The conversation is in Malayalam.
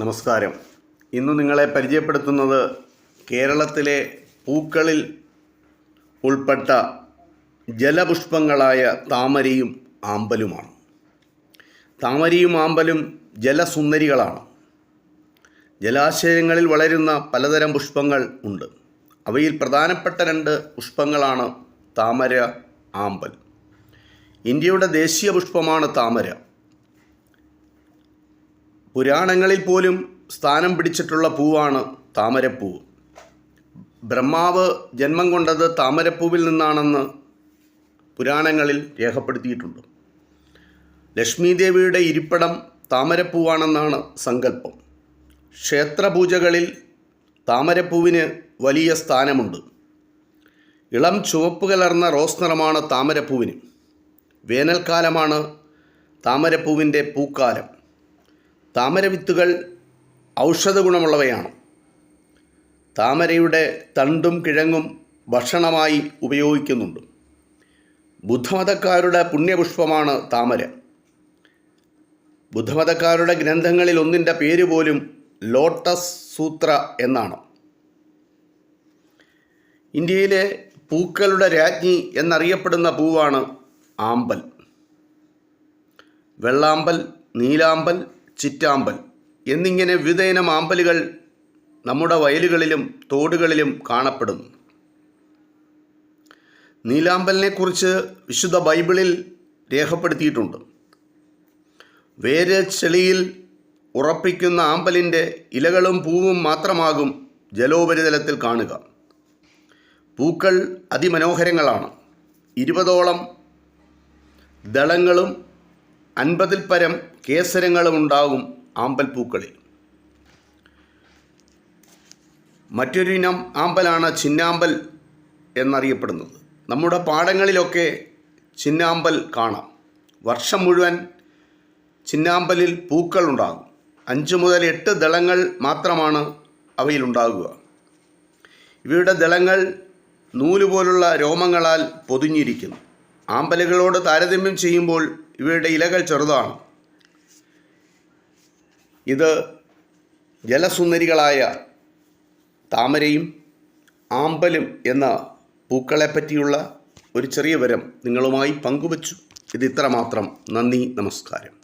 നമസ്കാരം. ഇന്ന് നിങ്ങളെ പരിചയപ്പെടുത്തുന്നത് കേരളത്തിലെ പൂക്കളിൽ ഉൾപ്പെട്ട ജലപുഷ്പങ്ങളായ താമരയും ആമ്പലുമാണ്. താമരയും ആമ്പലും ജലസുന്ദരികളാണ്. ജലാശയങ്ങളിൽ വളരുന്ന പലതരം പുഷ്പങ്ങൾ ഉണ്ട്. അവയിൽ പ്രധാനപ്പെട്ട രണ്ട് പുഷ്പങ്ങളാണ് താമര ആമ്പൽ. ഇന്ത്യയുടെ ദേശീയ പുഷ്പമാണ് താമര. പുരാണങ്ങളിൽ പോലും സ്ഥാനം പിടിച്ചിട്ടുള്ള പൂവാണ് താമരപ്പൂവ് ബ്രഹ്മാവ് ജന്മം കൊണ്ടത് താമരപ്പൂവിൽ നിന്നാണെന്ന് പുരാണങ്ങളിൽ രേഖപ്പെടുത്തിയിട്ടുണ്ട്. ലക്ഷ്മി ദേവിയുടെ ഇരിപ്പിടം താമരപ്പൂവാണെന്നാണ് സങ്കല്പം. ക്ഷേത്രപൂജകളിൽ താമരപ്പൂവിന് വലിയ സ്ഥാനമുണ്ട്. ഇളം ചുവപ്പ് കലർന്ന റോസ് നിറമാണ് താമരപ്പൂവിന്. വേനൽക്കാലമാണ് താമരപ്പൂവിന്റെ പൂക്കാലം. താമരവിത്തുകൾ ഔഷധ ഗുണമുള്ളവയാണ്. താമരയുടെ തണ്ടും കിഴങ്ങും ഭക്ഷണമായി ഉപയോഗിക്കുന്നുണ്ട്. ബുദ്ധമതക്കാരുടെ പുണ്യപുഷ്പമാണ് താമര. ബുദ്ധമതക്കാരുടെ ഗ്രന്ഥങ്ങളിൽ ഒന്നിന്റെ പേര് പോലും ലോട്ടസ് സൂത്ര എന്നാണ്. ഇന്ത്യയിലെ പൂക്കളുടെ രാജ്ഞി എന്നറിയപ്പെടുന്ന പൂവാണ് ആമ്പൽ. വെള്ളാമ്പൽ നീലാമ്പൽ ചിറ്റാമ്പൽ എന്നിങ്ങനെ വിവിധയിനം ആമ്പലുകൾ നമ്മുടെ വയലുകളിലും തോടുകളിലും കാണപ്പെടുന്നു നീലാമ്പലിനെക്കുറിച്ച് വിശുദ്ധ ബൈബിളിൽ രേഖപ്പെടുത്തിയിട്ടുണ്ട്. വേര് ചെളിയിൽ ഉറപ്പിക്കുന്ന ആമ്പലിന്റെ ഇലകളും പൂവും മാത്രമാകും ജലോപരിതലത്തിൽ കാണുക. പൂക്കൾ അതിമനോഹരങ്ങളാണ്. ഇരുപതോളം ദളങ്ങളും അൻപതിൽ പരം കേസരങ്ങളും ഉണ്ടാകും ആമ്പൽ പൂക്കളിൽ മറ്റൊരു ഇനം ആമ്പലാണ് ചിന്നാമ്പൽ എന്നറിയപ്പെടുന്നത്. നമ്മുടെ പാടങ്ങളിലൊക്കെ ചിന്നാമ്പൽ കാണാം. വർഷം മുഴുവൻ ചിന്നാമ്പലിൽ പൂക്കൾ ഉണ്ടാകും അഞ്ച് മുതൽ എട്ട് ദളങ്ങൾ മാത്രമാണ് അവയിലുണ്ടാകുക. ഇവയുടെ ദളങ്ങൾ നൂലുപോലുള്ള രോമങ്ങളാൽ പൊതിഞ്ഞിരിക്കുന്നു. ആമ്പലുകളോട് താരതമ്യം ചെയ്യുമ്പോൾ ഇവയുടെ ഇലകൾ ചെറുതാണ്. ഇത് ജലസുന്ദരികളായ താമരയും ആമ്പലും എന്ന പൂക്കളെപ്പറ്റിയുള്ള ഒരു ചെറിയ വരം നിങ്ങളുമായി പങ്കുവച്ചു. ഇത് മാത്രം നന്ദി നമസ്കാരം.